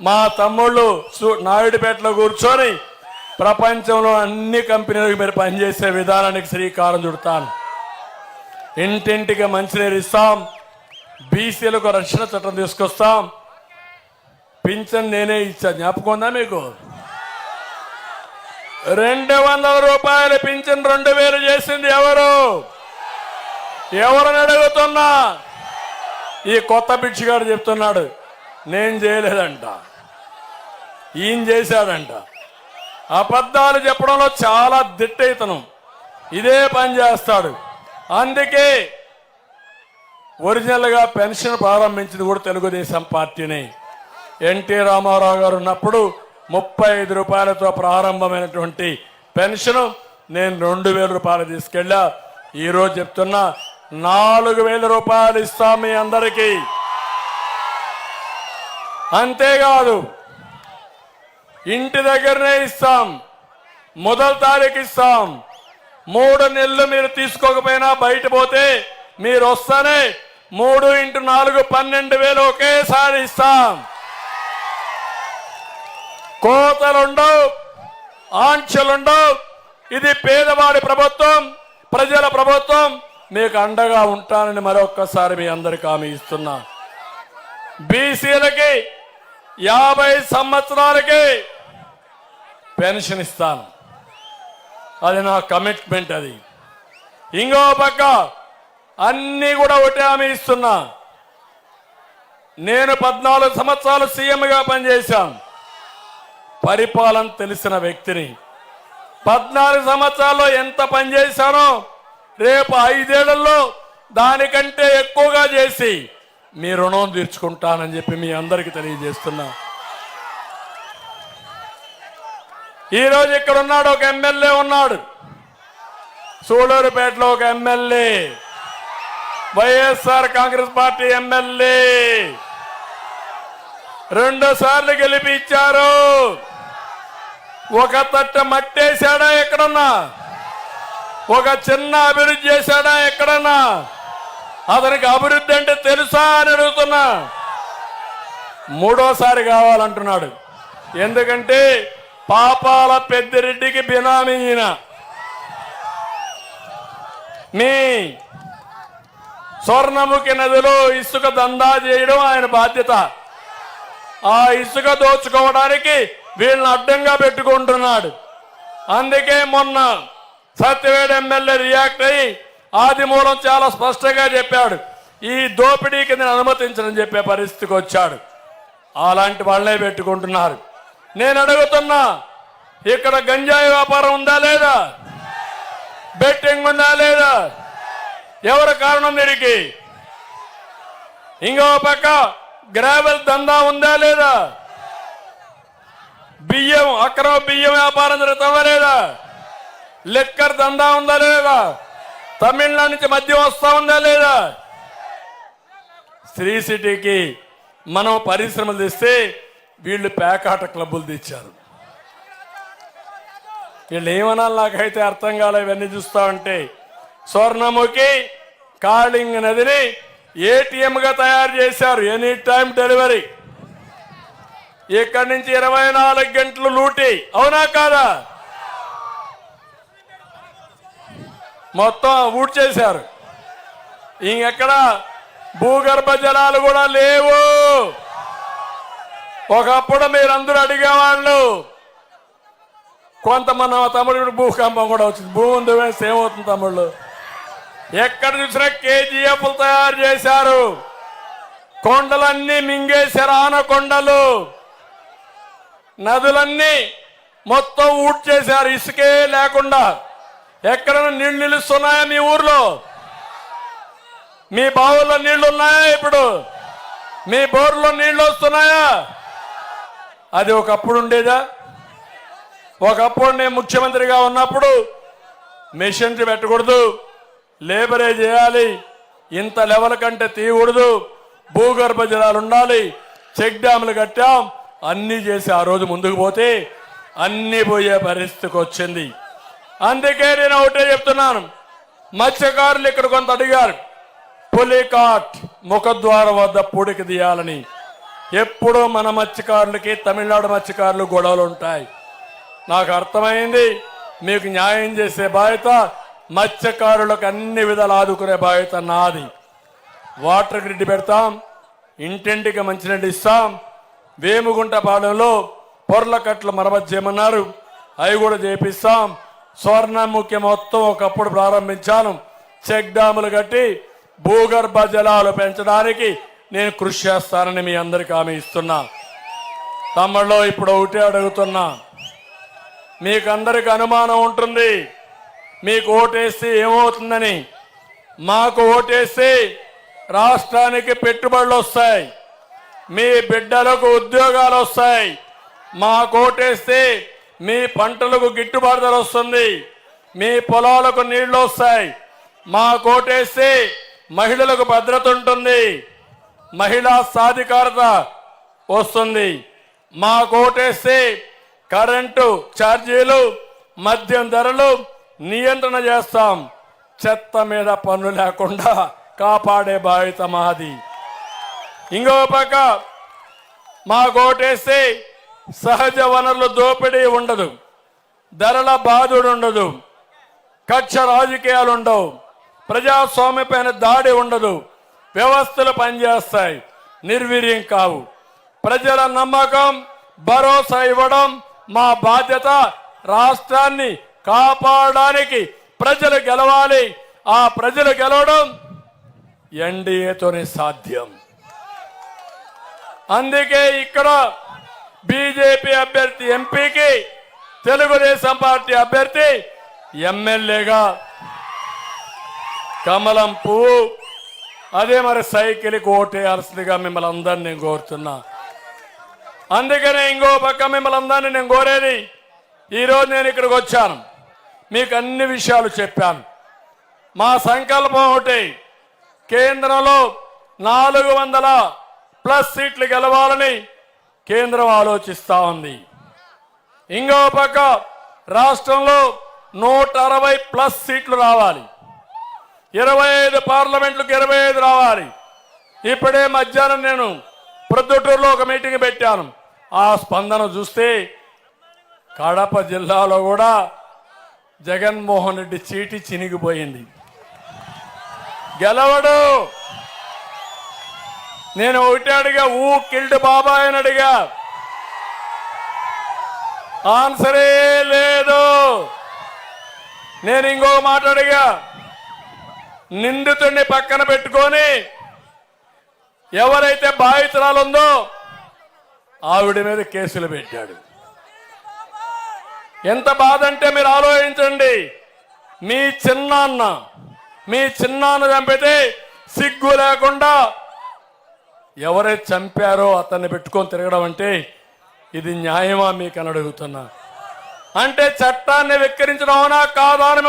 మా తమ్ముళ్ళు నాయుడుపేటలో కూర్చొని ప్రపంచంలో అన్ని కంపెనీలకు మీరు పనిచేసే విధానానికి శ్రీకారం చుడతాను. ఇంటింటికి మంచినీరు ఇస్తాం బీసీలకు రక్షణ చట్టం తీసుకొస్తాం. పింఛన్ నేనే ఇచ్చా జ్ఞాపకం ఉందా మీకు? రెండు వందల రూపాయల పింఛన్ రెండు వేలు చేసింది ఎవరు? ఎవరని అడుగుతున్నా? ఈ కొత్త బిడ్చిగాడు చెప్తున్నాడు నేను చేయలేదంట. ఈయన చేశాడంట. అబద్ధాలు చెప్పడంలో చాలా దిట్టయితనం. ఇదే పని చేస్తాడు. అందుకే ఒరిజినల్గా పెన్షన్ ప్రారంభించింది కూడా తెలుగుదేశం పార్టీని. ఎన్టీ రామారావు గారు ఉన్నప్పుడు ముప్పై ఐదు రూపాయలతో ప్రారంభమైనటువంటి పెన్షన్ నేను రెండు వేల రూపాయలు తీసుకెళ్ళా. ఈరోజు చెప్తున్నా నాలుగు వేల రూపాయలు ఇస్తాం మీ అందరికీ. అంతేకాదు ఇంటి దగ్గరనే ఇస్తాం. మొదటి తారీఖు ఇస్తాం. మూడు నెలలు మీరు తీసుకోకపోయినా బయట పోతే మీరు వస్తానే మూడు ఇంటూ నాలుగు పన్నెండు వేలు ఒకేసారి ఇస్తాం. కోతలుండవు ఆంక్షలుండవు. ఇది పేదవాడి ప్రభుత్వం ప్రజల ప్రభుత్వం. మీకు అండగా ఉంటానని మరొక్కసారి మీ అందరికి హామీ ఇస్తున్నా. బీసీలకి యాభై సంవత్సరాలకి పెన్షన్ ఇస్తాను అది నా కమిట్మెంట్ అది. ఇంకో పక్క అన్నీ కూడా ఒకటే హామీ ఇస్తున్నా. నేను పద్నాలుగు సంవత్సరాలు సీఎంగా పనిచేశాను. పరిపాలన తెలిసిన వ్యక్తిని. పద్నాలుగు సంవత్సరాల్లో ఎంత పనిచేశానో రేపు ఐదేళ్ళలో దానికంటే ఎక్కువగా చేసి మీ రుణం తీర్చుకుంటానని చెప్పి మీ అందరికీ తెలియజేస్తున్నా. ఈరోజు ఇక్కడ ఉన్నాడు ఒక ఎమ్మెల్యే ఉన్నాడు. సూళూరుపేటలో ఒక MLA. YSR Congress party MLA. రెండు సార్లు గెలిపించారు. ఒక తట్ట మట్టేశాడా ఎక్కడన్నా? ఒక చిన్న అభివృద్ధి చేశాడా ఎక్కడన్నా? అతనికి అభివృద్ధి అంటే తెలుసా అని అడుగుతున్నా. మూడోసారి కావాలంటున్నాడు. ఎందుకంటే పాపాల పెద్దిరెడ్డికి బినామీ ఈయన. మీ స్వర్ణముఖి నదిలో ఇసుక దందా చేయడం ఆయన బాధ్యత. ఆ ఇసుక దోచుకోవడానికి వీళ్ళని అడ్డంగా పెట్టుకుంటున్నాడు. అందుకే మొన్న సత్యవేడు ఎమ్మెల్యే రియాక్ట్ అయ్యి ఆదిమూలం చాలా స్పష్టంగా చెప్పాడు. ఈ దోపిడీకి నేను అనుమతించనని చెప్పే పరిస్థితికి వచ్చాడు. అలాంటి వాళ్ళే పెట్టుకుంటున్నారు. నేను అడుగుతున్నా ఇక్కడ గంజాయి వ్యాపారం ఉందా లేదా? బెట్టింగ్ ఉందా లేదా? ఎవరు కారణం దీనికి? ఇంకో పక్క గ్రావెల్ దందా ఉందా లేదా? బియ్యం అక్రమ బియ్యం వ్యాపారం జరుగుతుందా లేదా? లిక్కర్ దందా ఉందా లేదా? తమిళనాడు నుంచి మద్యం వస్తా ఉందా లేదా? శ్రీ సిటీకి మనం పరిశ్రమలు తెస్తే వీళ్ళు పేకాట క్లబ్బులు తెచ్చారు. వీళ్ళు ఏమనాలి నాకైతే అర్థం కాలే ఇవన్నీ చూస్తా ఉంటే. స్వర్ణముఖి కాళింగ్ నదిని ఏటీఎంగా తయారు చేశారు ఎనీ టైం డెలివరీ. ఇక్కడి నుంచి ఇరవై నాలుగు గంటలు లూటి అవునా కాదా? మొత్తం ఊడ్చేశారు. ఇంకెక్కడ? భూగర్భ జలాలు కూడా లేవు. ఒకప్పుడు మీరందరూ అడిగేవాళ్ళు కొంత మన తమ్ముడు భూకంపం కూడా వచ్చింది. భూమి ఉంది వేస్తే ఏమవుతుంది తమ్ముళ్ళు? ఎక్కడ చూసినా కేజీఎఫ్లు తయారు చేశారు. కొండలన్నీ మింగేశారు ఆనకొండలు నదులన్నీ మొత్తం ఊడ్చేశారు ఇసుకే లేకుండా. ఎక్కడైనా నీళ్ళు నిలుస్తున్నాయా మీ ఊర్లో? మీ బావుల్లో నీళ్ళు ఉన్నాయా ఇప్పుడు? మీ బోర్లో నీళ్ళు వస్తున్నాయా అది ఒకప్పుడు ఉండేదా? ఒకప్పుడు నేను ముఖ్యమంత్రిగా ఉన్నప్పుడు మిషన్లు పెట్టకూడదు లేబరే చేయాలి ఇంత లెవెల్ కంటే తీయకూడదు భూగర్భ జలాలు ఉండాలి చెక్ డ్యాములు కట్టాం అన్నీ చేసి ఆ రోజు ముందుకు పోతే అన్నీ పోయే పరిస్థితికి వచ్చింది. అందుకే నేను ఒకటే చెప్తున్నాను. మత్స్యకారులు ఇక్కడ కొంత అడిగారు. పులికాట్ ముఖద్వారం వద్ద పొడికి తీయాలని. ఎప్పుడూ మన మత్స్యకారులకి తమిళనాడు మత్స్యకారులు గొడవలు ఉంటాయి. నాకు అర్థమైంది. మీకు న్యాయం చేసే బాధ్యత మత్స్యకారులకు అన్ని విధాలు ఆదుకునే బాధ్యత నాది. వాటర్ గ్రిడ్ పెడతాం. ఇంటింటికి మంచినీళ్ళు ఇస్తాం. వేముగుంట పాలెంలో పొర్లకట్లు మరమత్ చేయమన్నారు. అవి కూడా చేపిస్తాం. స్వర్ణముఖ్యం మొత్తం ఒకప్పుడు ప్రారంభించాను. చెక్ డ్యాములు కట్టి భూగర్భ జలాలు పెంచడానికి నేను కృషి చేస్తానని మీ అందరికీ హామీ ఇస్తున్నా. తమ్ముళ్ళు ఇప్పుడు ఒకటే అడుగుతున్నా. మీకు అందరికి అనుమానం ఉంటుంది. మీకు ఓటేస్తే ఏమవుతుందని. మాకు ఓటేస్తే రాష్ట్రానికి పెట్టుబడులు వస్తాయి. మీ బిడ్డలకు ఉద్యోగాలు వస్తాయి. మాకు ఓటేస్తే మీ పంటలకు గిట్టుబాటు ధర వస్తుంది. మీ పొలాలకు నీళ్ళు వస్తాయి. మా కోటేస్తే మహిళలకు భద్రత ఉంటుంది. మహిళా సాధికారత వస్తుంది. మా కోటేస్తే కరెంటు ఛార్జీలు మద్యం ధరలు నియంత్రణ చేస్తాం. చెత్త మీద పన్ను లేకుండా కాపాడే బాధ్యత మాది. ఇంకో పక్క మా కోటేస్తే సహజ వనరుల దోపిడీ ఉండదు. ధరల బాధుడు ఉండదు. కక్ష రాజకీయాలు ఉండవు. ప్రజాస్వామ్య పైన దాడి ఉండదు. వ్యవస్థలు పనిచేస్తాయి. నిర్వీర్యం కావు. ప్రజల నమ్మకం భరోసా ఇవ్వడం మా బాధ్యత. రాష్ట్రాన్ని కాపాడడానికి ప్రజలు గెలవాలి. ఆ ప్రజలు గెలవడం ఎన్డీఏతోనే సాధ్యం. అందుకే ఇక్కడ బీజేపీ అభ్యర్థి ఎంపీకి తెలుగుదేశం పార్టీ అభ్యర్థి ఎమ్మెల్యేగా కమలం పువ్వు. అదే మరి సైకిల్కి ఓటేయాల్సిందిగా మిమ్మల్ని అందరినీ నేను కోరుతున్నా. అందుకనే ఇంకో పక్క మిమ్మల్ని అందరినీ నేను కోరేది ఈరోజు నేను ఇక్కడికి వచ్చాను. మీకు అన్ని విషయాలు చెప్పాను. మా సంకల్పం ఒకటి కేంద్రంలో నాలుగు వందల ప్లస్ సీట్లు గెలవాలని కేంద్రం ఆలోచిస్తూ ఉంది. ఇంకో పక్క రాష్ట్రంలో నూట అరవై ప్లస్ సీట్లు రావాలి. ఇరవై ఐదు పార్లమెంట్లకు ఇరవై ఐదు రావాలి. ఇప్పుడే మధ్యాహ్నం నేను ప్రొద్దుటూరులో ఒక మీటింగ్ పెట్టాను. ఆ స్పందన చూస్తే కడప జిల్లాలో కూడా జగన్మోహన్ రెడ్డి చీటి చినిగిపోయింది. గెలవడు! నేను ఒకటి అడిగా ఊ కిల్డ్ బాబాయ్ అని అడిగా. ఆన్సరే లేదు. నేను ఇంకో మాట అడిగా నిందితుడిని పక్కన పెట్టుకొని ఎవరైతే బాధితురాలు ఉందో ఆవిడ మీద కేసులు పెట్టాడు. ఎంత బాధ అంటే మీరు ఆలోచించండి. మీ చిన్నాన్న మీ చిన్నాన్న చంపితే సిగ్గు లేకుండా ఎవరైతే చంపారో అతన్ని పెట్టుకొని తిరగడం అంటే ఇది న్యాయమా మీకు అని అడుగుతున్నా. అంటే చట్టాన్ని వెక్కిరించడం అవునా కాదా అని